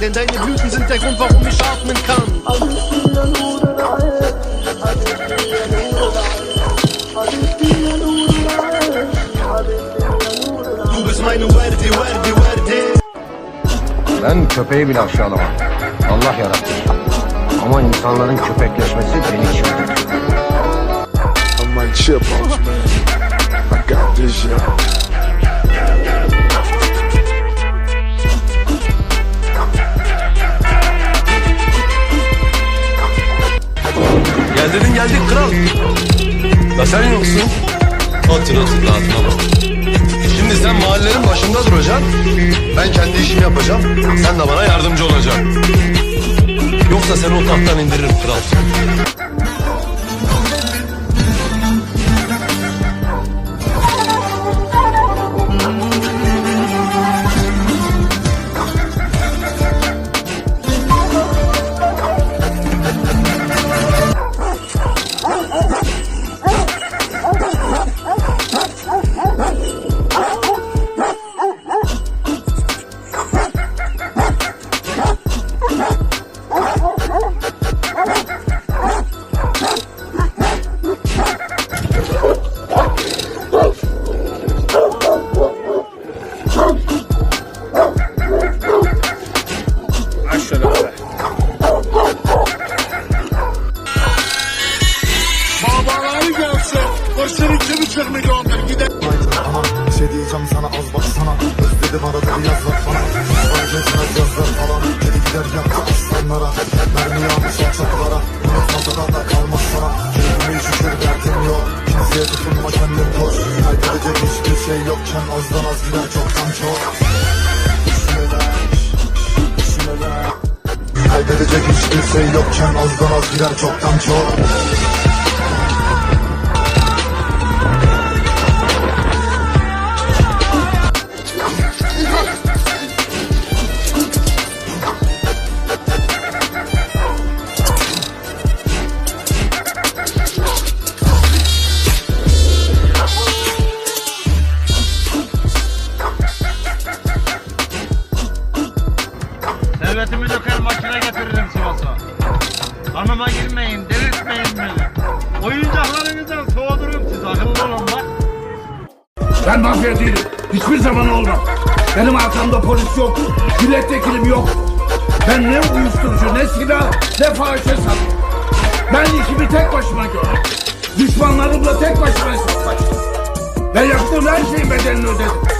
Denn deine Blüten sind der Grund, warum ich atmen kann. Du bist meine Werde, Werde, Werde. Ben köpeği bile aşağılamam. Allah yarattı. Ama insanların köpekleşmesi beni çıldırtıyor. I'm like chipmunks, man. I got this, y'all. Dedin geldik kral. Da sen yoksun. Otur otur rahatına bak. Şimdi sen mahallenin başında duracaksın. Ben kendi işimi yapacağım. Sen de bana yardımcı olacaksın. Yoksa seni o tahttan indiririm kral. Başları iki buçuk milyondur gider. Ama bir şey diyeceğim sana az baksana Özledim arada bir yaz var bana. Var geçmez yazlar falan Geri gider yaktı aslanlara Mermi yağmış alçaklara Unutmasa da kalmaz sana. Keyfime şükür derdim yok. Kimseye tutunma kendim koş. Kaybedecek hiçbir şey yokken Azdan az gider çoktan çok. Düşünmeler Düşünmeler Kaybedecek hiçbir şey yokken Azdan az gider çoktan çok Servetimi döker makine getiririm Sivas'a. Hanıma girmeyin, delirtmeyin beni. Oyuncaklarınızdan soğudurum sizi, akıllı. Ben mafya değilim. Hiçbir zaman olmam. Benim arkamda polis yok. Milletvekilim yok. Ben ne uyuşturucu, ne silah, ne fahişe sattım. Ben işimi tek başıma gördüm. Düşmanlarımla tek başıma hesaplaştım. Ben yaptığım her şeyin bedelini ödedim.